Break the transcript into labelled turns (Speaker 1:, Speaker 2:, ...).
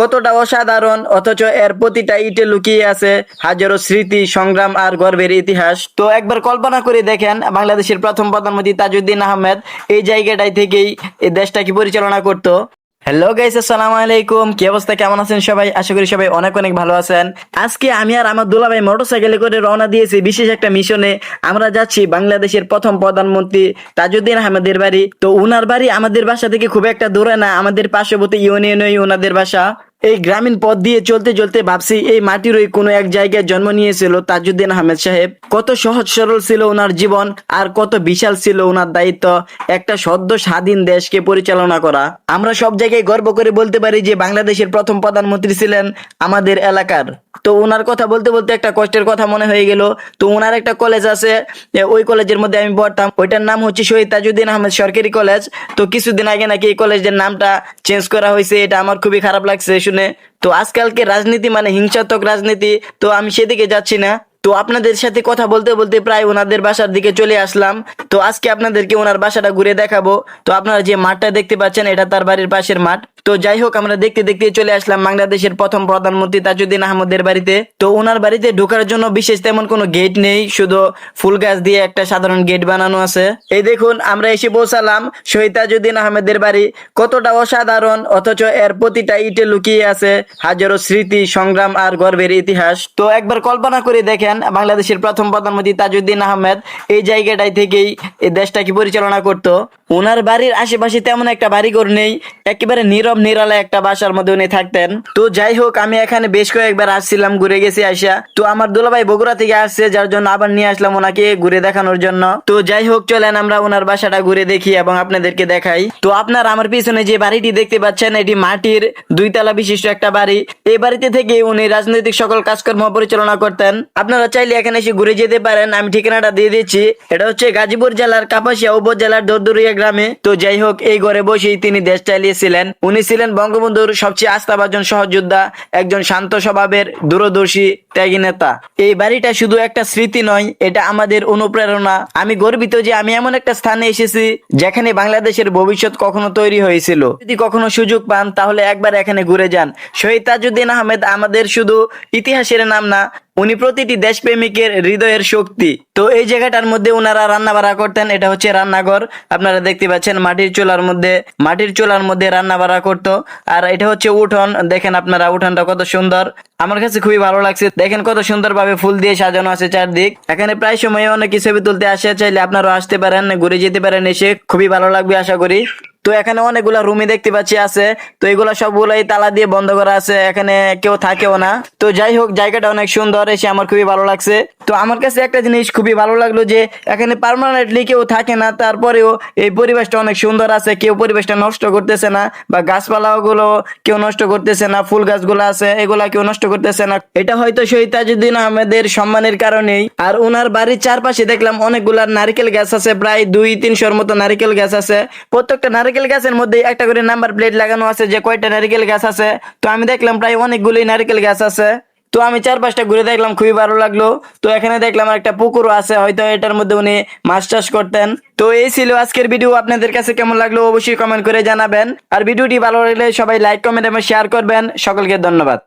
Speaker 1: কতটা অসাধারণ, অথচ এর প্রতিটা ইটে লুকিয়ে আছে হাজারো স্মৃতি, সংগ্রাম আর গর্বের ইতিহাস। তো একবার কল্পনা করে দেখেন, বাংলাদেশের প্রথম প্রধানমন্ত্রী তাজউদ্দিন আহমেদ এই জায়গাটাই থেকেই এই দেশটাকে পরিচালনা করতো। হ্যালো গাইস আসসালামু আলাইকুম। কি অবস্থা, কেমন আছেন সবাই? আশা করি সবাই অনেক অনেক ভালো আছেন। আজকে আমি আর আমার দুলাভাই মোটরসাইকেলে করে রওনা দিয়েছি বিশেষ একটা মিশনে। আমরা যাচ্ছি বাংলাদেশের প্রথম প্রধানমন্ত্রী তাজউদ্দিন আহমেদের বাড়ি। তো উনার বাড়ি আমাদের বাসা থেকে খুব একটা দূরে না, আমাদের পার্শ্ববর্তী ইউনিয়নই ওনাদের বাসা। এই গ্রামীণ পথ দিয়ে চলতে চলতে ভাবছি, এই মাটির ওই কোনো এক জায়গায় জন্ম নিয়েছিল তাজউদ্দিন আহমেদ সাহেব। কত সহজ সরল ছিল ওনার জীবন আর কত বিশাল ছিল ওনার দায়িত্ব। একটা সদ্য স্বাধীন দেশকে পরিচালনা করা। আমরা সব জায়গায় গর্ব করে বলতে পারি যে বাংলাদেশের প্রথম প্রধানমন্ত্রী ছিলেন আমাদের এলাকার। তো ওনার কথা বলতে বলতে একটা কষ্টের কথা মনে হয়ে গেল। তো ওনার একটা কলেজ আছে ওই কলেজের মধ্যে আমি পড়তাম। ওইটার নাম হচ্ছে শহীদ তাজউদ্দিন আহমেদ সরকারি কলেজ। তো কিছুদিন আগে নাকি এই কলেজের নামটা চেঞ্জ করা হয়েছে, এটা আমার খুবই খারাপ লাগছে। শুনে তো আজকালকে রাজনীতি মানে হিংসাত্মক রাজনীতি। তো আমি সেদিকে যাচ্ছি না। তো আপনাদের সাথে কথা বলতে বলতে প্রায় ওনাদের বাসার দিকে চলে আসলাম। তো আজকে আপনাদেরকে ওনার বাসাটা ঘুরে দেখাবো। তো আপনারা যে মাঠটা দেখতে পাচ্ছেন, এটা তার বাড়ির পাশের মাঠ। তো যাই হোক, আমরা দেখতে দেখতে চলে আসলাম বাংলাদেশের প্রথম প্রধানমন্ত্রী তাজউদ্দিন আহমদের বাড়িতে। তো ওনার বাড়িতে ঢোকার জন্য বিশেষ তেমন কোনো গেট নেই, শুধু ফুল গাছ দিয়ে একটা সাধারণ গেট বানানো আছে। এই দেখুন, আমরা এসে পৌঁছালাম শহীদ তাজউদ্দিন আহমেদের বাড়ি। কতটা অসাধারণ, অথচ এর প্রতিটা ইটে লুকিয়ে আছে হাজারো স্মৃতি, সংগ্রাম আর গর্বের ইতিহাস। তো একবার কল্পনা করে দেখেন বাংলাদেশের প্রথম প্রধানমন্ত্রী তাজউদ্দিন আহমেদ এই জায়গাটাই থেকেই এই দেশটাকে পরিচালনা করতো। ওনার বাড়ির আশেপাশে তেমন একটা বাড়িঘর নেই, একেবারে নীরব নিরালা একটা বাসার মধ্যে উনি থাকতেন। তো যাই হোক, আমি এখানে বেশ কয়েকবার আসছিলাম, ঘুরে গেছি আসা তো আমার দুলাভাই বগুড়া থেকে আসছে, যার জন্য আবার নিয়ে আসলাম ওনাকে ঘুরে দেখানোর জন্য। তো যাই হোক, চলেন আমরা ওনার বাসাটা ঘুরে দেখি এবং আপনাদেরকে দেখাই। তো আপনার আমার পিছনে যে বাড়িটি দেখতে পাচ্ছেন, এটি মাটির দুই তলা বিশিষ্ট একটা বাড়ি। এই বাড়িতে থেকে উনি রাজনৈতিক সকল কাজকর্ম পরিচালনা করতেন। আপনারা চাইলে এখানে এসে ঘুরে যেতে পারেন। আমি ঠিকানাটা দিয়ে দিচ্ছি। এটা হচ্ছে গাজীপুর জেলার কাপাসিয়া উপজেলার দরদুরিয়া গ্রামে। তো যাই হোক, এই ঘরে বসেই তিনি দেশ চালিয়েছিলেন। উনি ছিলেন বঙ্গবন্ধুর সবচেয়ে আস্থাভাজন সহযোদ্ধা, একজন শান্ত স্বভাবের, দূরদর্শী, ত্যাগী নেতা। এই বাড়িটা শুধু একটা স্মৃতি নয়, এটা আমাদের অনুপ্রেরণা। আমি গর্বিত যে আমি এমন একটা স্থানে এসেছি, যেখানে বাংলাদেশের ভবিষ্যৎ কখনো তৈরি হয়েছিল। যদি কখনো সুযোগ পান, তাহলে একবার এখানে ঘুরে যান। শহীদ তাজউদ্দিন আহমেদ আমাদের শুধু ইতিহাসের নাম না উনি প্রতিটি দেশপ্রেমিকের হৃদয়ের শক্তি। তো এই জায়গাটার মধ্যে ওনারা রান্না বাড়া করতেন, এটা হচ্ছে রান্নাঘর। আপনারা দেখতে পাচ্ছেন মাটির চুলার মধ্যে, মাটির চুলার মধ্যে রান্না বাড়া করতো। আর এটা হচ্ছে উঠোন, দেখেন আপনারা উঠোনটা কত সুন্দর। আমার কাছে খুবই ভালো লাগছে। দেখেন কত সুন্দরভাবে ফুল দিয়ে সাজানো আছে চারদিক। এখানে প্রায় সময় অনেক ছবি তুলতে আসে, চাইলে আপনারাও আসতে পারেন, ঘুরে যেতে পারেন এসে। খুবই ভালো লাগবে আশা করি। তো এখানে অনেকগুলা রুমই দেখতে পাচ্ছি আছে। তো এগুলা সবগুলাই তালা দিয়ে বন্ধ করা আছে, এখানে কেউ থাকেও না। তো যাই হোক, জায়গাটা অনেক সুন্দর, এসে আমার খুবই ভালো লাগছে। তো আমার কাছে একটা জিনিস খুবই ভালো লাগল যে, এখানে পার্মানেন্টলি কেউ থাকে না, তারপরেও এই পরিবেশটা অনেক সুন্দর আছে, কেউ পরিবেশটা নষ্ট করতেছে না, বা গাছপালা গুলো কেউ নষ্ট করতেছে না, ফুল গাছগুলো আছে, এগুলা কেউ নষ্ট করতেছে না। এটা হয়তো শহীদ তাজউদ্দিন আহমেদের সম্মানের কারণেই। আর ওনার বাড়ির চারপাশে দেখলাম অনেকগুলা নারকেল গাছ আছে, প্রায় দুই তিনশোর মতো নারকেল গাছ আছে। প্রত্যেকটা নারকেল গাছের মধ্যে একটা করে নাম্বার প্লেট লাগানো আছে যে, কয়টা নারকেল গাছ আছে? তো আমি দেখলাম প্রায় অনেকগুলোই নারকেল গাছ আছে। তো আমি চার পাঁচটা ঘুরে দেখলাম, খুবই ভালো লাগল। তো এখানে দেখলাম একটা পুকুরও আছে, হয়তো এটার মধ্যে উনি মাছ চাষ করতেন। তো এই ছিল আজকের ভিডিও আপনাদের কাছে কেমন লাগল অবশ্যই কমেন্ট করে জানাবেন। আর ভিডিওটি ভালো লাগলে সবাই লাইক কমেন্ট এবং শেয়ার করবেন। সকলকে ধন্যবাদ।